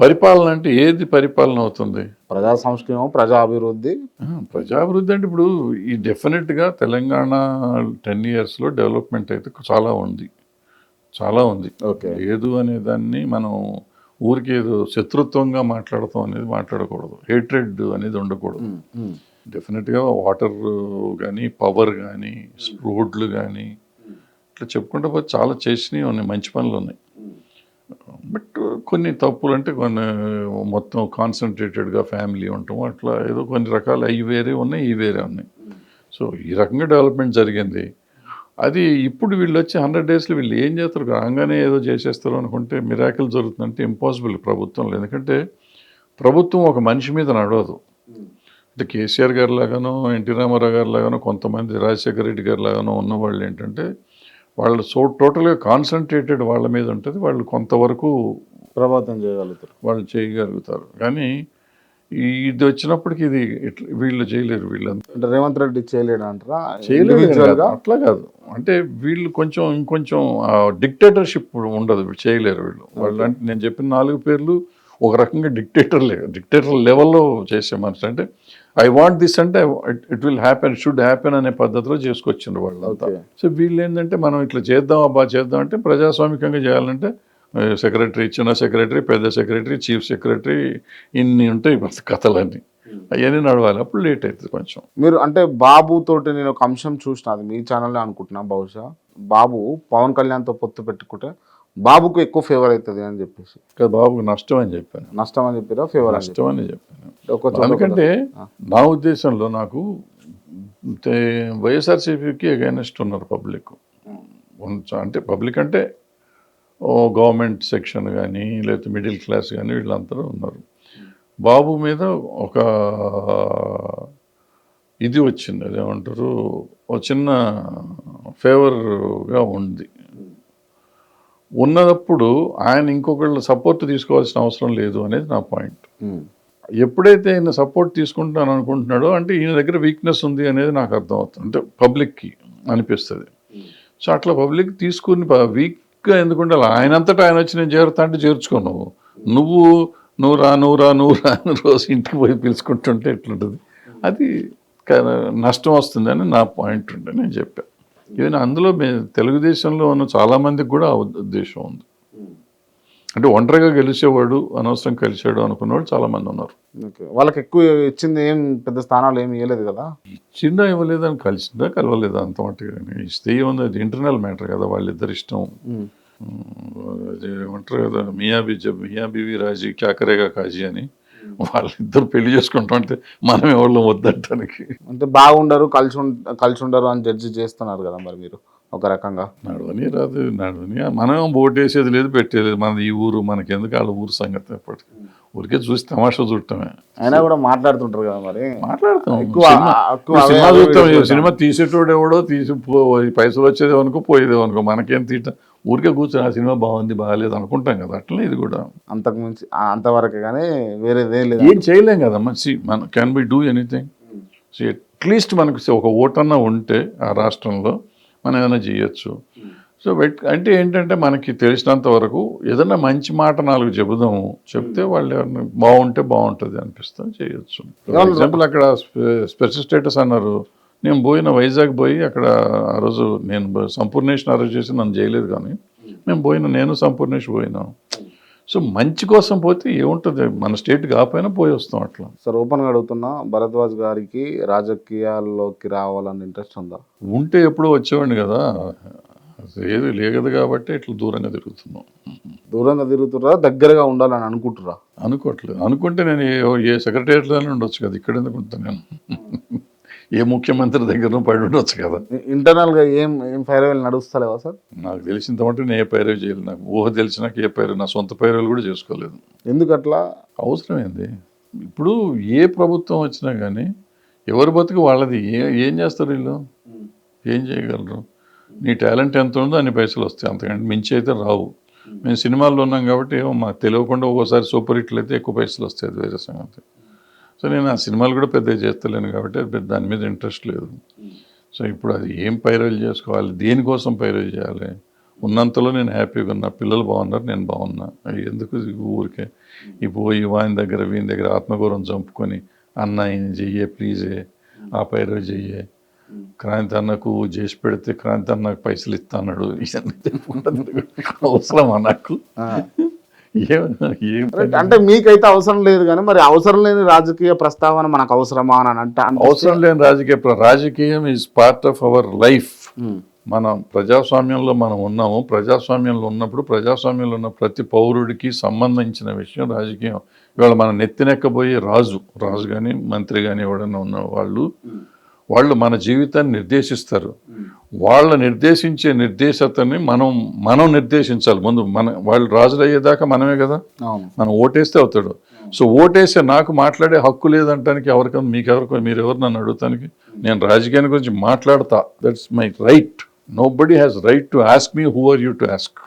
పరిపాలన అంటే ఏది పరిపాలన అవుతుంది? ప్రజా సంక్షేమం ప్రజా అభివృద్ధి. ఆ, ప్రజాభివృద్ధి అంటే ఇప్పుడు ఈ డెఫినెట్గా తెలంగాణ టెన్ ఇయర్స్లో డెవలప్మెంట్ అయితే చాలా ఉంది. చాలా ఉంది. ఓకే. లేదు అనే దాన్ని మనం ఊరికి ఏదో శత్రుత్వంగా మాట్లాడతాం అనేది మాట్లాడకూడదు. హేట్రెడ్ అనేది ఉండకూడదు. డెఫినెట్గా వాటర్ కానీ పవర్ కానీ రోడ్లు కానీ ఇట్లా చెప్పుకుంటే పోతే చాలా చేసినవి ఉన్నాయి. మంచి పనులు ఉన్నాయి. కొన్ని తప్పులు అంటే కొన్ని మొత్తం కాన్సన్ట్రేటెడ్గా ఫ్యామిలీ ఉండటం అట్లా ఏదో కొన్ని రకాలు అవి వేరే ఉన్నాయి ఈ వేరే ఉన్నాయి. సో ఈ రకంగా డెవలప్మెంట్ జరిగింది. అది ఇప్పుడు వీళ్ళు వచ్చి హండ్రెడ్ డేస్లో వీళ్ళు ఏం చేస్తారు? రాగానే ఏదో చేసేస్తారు అనుకుంటే మిరాకిల్ జరుగుతుందంటే ఇంపాసిబుల్ ప్రభుత్వంలో ఎందుకంటే ప్రభుత్వం ఒక మనిషి మీద నడవదు. అంటే కేసీఆర్ గారి లాగానో ఎన్టీ రామారావు గారి లాగానో కొంతమంది రాజశేఖర రెడ్డి గారి లాగానో ఉన్నవాళ్ళు ఏంటంటే వాళ్ళు సో టోటల్గా కాన్సన్ట్రేటెడ్ వాళ్ళ మీద ఉంటుంది. వాళ్ళు కొంతవరకు ప్రభావితం చేయగలుగుతారు. వాళ్ళు చేయగలుగుతారు. కానీ ఇది వచ్చినప్పటికి ఇది ఇట్లా వీళ్ళు చేయలేరు వీళ్ళంతా. అంటే రేవంత్ రెడ్డి చేయలేడు అంటారా? గా? అట్లా కాదు. అంటే వీళ్ళు కొంచెం ఇంకొంచెం డిక్టేటర్షిప్ ఉండదు. చేయలేరు వీళ్ళు. వాళ్ళు అంటే నేను చెప్పిన నాలుగు పేర్లు ఒక రకంగా డిక్టేటర్ డిక్టేటర్ లెవెల్లో చేసే మనిషి. అంటే ఐ వాంట్ దిస్ అంటే it will happen should happen అనే పద్ధతిలో చేసుకొచ్చిండ్రు వాళ్ళంతా. ఓకే. సో వీళ్ళు ఏంటంటే మనం ఇట్లా చేద్దాం అబ్బా చేద్దాం అంటే ప్రజాస్వామికంగా చేయాలంటే సెక్రటరీ చిన్న సెక్రటరీ పెద్ద సెక్రటరీ చీఫ్ సెక్రటరీ ఇన్ని ఉంటాయి కథలన్నీ. అవన్నీ నడవాలి. అప్పుడు లేట్ అవుతుంది కొంచెం. మీరు అంటే బాబు తోటి నేను ఒక అంశం చూసిన అది మీ ఛానల్లో అనుకుంటున్నా బహుశా. బాబు పవన్ కళ్యాణ్తో పొత్తు పెట్టుకుంటే బాబుకు ఎక్కువ ఫేవర్ అవుతుంది అని చెప్పేసి. కదా బాబుకు నష్టం అని చెప్పాను. నష్టం అని చెప్పారా? ఫేవర్ నష్టం అని చెప్పాను. ఎందుకంటే. నా ఉద్దేశంలో నాకు వైఎస్ఆర్సీపీకి అగైనెస్ట్ ఉన్నారు పబ్లిక్ అంటే పబ్లిక్ అంటే గవర్నమెంట్ సెక్షన్ కానీ లేకపోతే మిడిల్ క్లాస్ కానీ వీళ్ళందరూ ఉన్నారు. బాబు మీద ఒక ఇది వచ్చింది. అదేమంటారు? ఒక చిన్న ఫేవర్గా ఉంది. ఉన్నప్పుడు ఆయన ఇంకొకళ్ళ సపోర్ట్ తీసుకోవాల్సిన అవసరం లేదు అనేది నా పాయింట్. ఎప్పుడైతే ఈయన సపోర్ట్ తీసుకుంటాను అనుకుంటున్నాడో అంటే ఈయన దగ్గర వీక్నెస్ ఉంది అనేది నాకు అర్థమవుతుంది. అంటే పబ్లిక్కి అనిపిస్తుంది. సో అట్లా పబ్లిక్ తీసుకుని ఇంకా ఎందుకు ఉండాలి? ఆయన అంతటా ఆయన వచ్చి నేను చేరుతా అంటే చేర్చుకో నువ్వు. నువ్వు నువ్వు రా నువ్వు రా నువ్వు రా అని రోజు ఇంటికి పోయి పిలుచుకుంటుంటే ఎట్లుంటుంది? అది నష్టం వస్తుందని నా పాయింట్ ఉండే నేను చెప్పాను ఈవెన్ అందులో తెలుగుదేశంలో ఉన్న చాలామందికి కూడా ఆ ఉద్దేశం ఉంది. అంటే ఒంటరిగా గెలిచేవాడు అనవసరం కలిసాడు అనుకున్నవాడు చాలా మంది ఉన్నారు. వాళ్ళకి ఎక్కువ ఇచ్చింది ఏం పెద్ద స్థానాలు ఏమి ఇవ్వలేదు కదా? ఇచ్చిందా ఇవ్వలేదని కలిసిందా కలవలేదా అంత మట్టుగా ఇస్తే ఏముంది అది ఇంటర్నల్ మ్యాటర్ కదా వాళ్ళిద్దరు ఇష్టం. ఏమంటారు కదా మియా బీజ మియా బీవి రాజీ క్యాకరేగా కాజీ అని. వాళ్ళిద్దరు పెళ్ళి చేసుకుంటామంటే మనం ఎవరు వద్దంటానికి అంటే బాగుండరు కలిసి కలిసి ఉండరు అని జడ్జి చేస్తున్నారు కదా మరి మీరు. ఒక రకంగా. నడవని రాదు నడవని మనం ఓటేసేది లేదు పెట్టేది మనది ఈ ఊరు మనకి ఎందుకు వాళ్ళ ఊరు సంగతి ఎప్పటికి? ఊరికే చూసి తమాషా చూడటమే. అయినా కూడా మాట్లాడుతుంటారు కదా మరి. మాట్లాడతాం. సినిమా- చూస్తాం సినిమా తీసేటోడు ఎవడో తీసి పైసలు వచ్చేది అనుకో పోయేది అనుకో మనకేం తీయటం ఊరికే కూర్చొని ఆ సినిమా బాగుంది బాగాలేదు అనుకుంటాం కదా. అట్లనే ఇది కూడా. అంతకు మించి అంతవరకే కానీ వేరేదే లేదు. ఏం చేయలేం కదా మంచి మన can be do anything so at least మనకు ఒక ఓటన్నా ఉంటే ఆ రాష్ట్రంలో మనం ఏదైనా చేయొచ్చు. సో బట్ అంటే ఏంటంటే మనకి తెలిసినంత వరకు ఏదైనా మంచి మాట నాలుగు చెబుదాము చెప్తే వాళ్ళు ఎవరిని బాగుంటే బాగుంటుంది అనిపిస్తే చేయొచ్చు. ఫర్ ఎగ్జాంపుల్ అక్కడ స్పెషల్ స్టేటస్ అన్నారు. నేను పోయిన వైజాగ్ పోయి అక్కడ ఆ రోజు నేను సంపూర్ణేష్ని అరెస్ట్ చేసి నన్ను చేయలేదు కానీ మేము పోయిన నేను సంపూర్ణేష్ పోయినాం. సో మంచి కోసం పోతే ఏముంటుంది? మన స్టేట్ కాకపోయినా పోయి వస్తాం అట్లా. సార్ ఓపెన్గా అడుగుతున్నా భరద్వాజ్ గారికి రాజకీయాల్లోకి రావాలని ఇంట్రెస్ట్ ఉందా? ఉంటే ఎప్పుడో వచ్చేవాడిని కదా. ఏది లేదు కాబట్టి ఇట్లా దూరంగా తిరుగుతున్నాం. దూరంగా తిరుగుతుర్రా దగ్గరగా ఉండాలని అనుకుంటురా అనుకోవట్లేదు. అనుకుంటే నేను ఏ- ఏ సెక్రటేరియట్లోనే ఉండొచ్చు కదా. ఇక్కడ ఎందుకు ఉంటాను నేను? ఏ ముఖ్యమంత్రి దగ్గర పడి ఉండొచ్చు కదా. ఇంటర్నల్గా ఏం ఏం ఫైర్ వేలు నడుస్తలేవా సార్? నాకు తెలిసినంత మటుకు నేను ఏ పైరవి చేయలేదు. నాకు ఊహ తెలిసినాక ఏ పైరు నా సొంత పైరులు కూడా చేసుకోలేదు. ఎందుకు అట్లా అవసరం ఏంది ఇప్పుడు ఏ ప్రభుత్వం వచ్చినా కానీ ఎవరి బతుకు వాళ్ళది. ఏ ఏం చేస్తారు వీళ్ళు? ఏం చేయగలరు? నీ టాలెంట్ ఎంత ఉందో అన్ని పైసలు వస్తాయి. అంతకంటే మించి అయితే రావు. మేము సినిమాల్లో ఉన్నాం కాబట్టి ఏమో మాకు తెలియకుండా ఒక్కోసారి సూపర్ హిట్లు అయితే ఎక్కువ పైసలు వస్తాయి అది వేరే సంగతి. సో నేను ఆ సినిమాలు కూడా పెద్దగా చేస్తలేను కాబట్టి అది పెద్ద దాని మీద ఇంట్రెస్ట్ లేదు. సో ఇప్పుడు అది ఏం పైరవీలు చేసుకోవాలి? దేనికోసం పైరల్ చేయాలి? ఉన్నంతలో నేను హ్యాపీగా ఉన్నా. పిల్లలు బాగున్నారు నేను బాగున్నా. ఎందుకు ఊరికే? ఈ పోయి వాని దగ్గర వీని దగ్గర ఆత్మగౌరవం చంపుకొని అన్న ఈయన చెయ్యే ప్లీజే ఆ పైరు చెయ్యే. క్రాంతి అన్నకు చేసి పెడితే క్రాంతి అన్నకు పైసలు ఇస్తా అన్నాడు. ఇవన్నీ అవసరమా నాకు? అంటే మీకైతే అవసరం లేదు కానీ మరి అవసరం లేని రాజకీయ ప్రస్తావన మనకు అవసరమా అని అంటే అవసరం లేని రాజకీయ రాజకీయం is part of our life మనం ప్రజాస్వామ్యంలో మనం ఉన్నాము. ప్రజాస్వామ్యంలో ఉన్నప్పుడు ప్రజాస్వామ్యంలో ఉన్న ప్రతి పౌరుడికి సంబంధించిన విషయం రాజకీయం. ఇవాళ మనం నెత్తినెక్కబోయే రాజు రాజు కానీ మంత్రి కానీ ఎవడన్నా ఉన్న వాళ్ళు వాళ్ళు మన జీవితాన్ని నిర్దేశిస్తారు. వాళ్ళ నిర్దేశించే నిర్దేశతని మనం మనం నిర్దేశించాలి. ముందు మన వాళ్ళు రాజులు అయ్యేదాకా మనమే కదా. మనం ఓటేస్తే అవుతాడు. సో ఓటేస్తే నాకు మాట్లాడే హక్కు లేదంటానికి ఎవరికైనా మీకు ఎవరికి మీరు ఎవరు నన్ను అడుగుతానికి నేను రాజకీయాన్ని గురించి మాట్లాడతా. That's my right nobody has right to ask me who are you to ask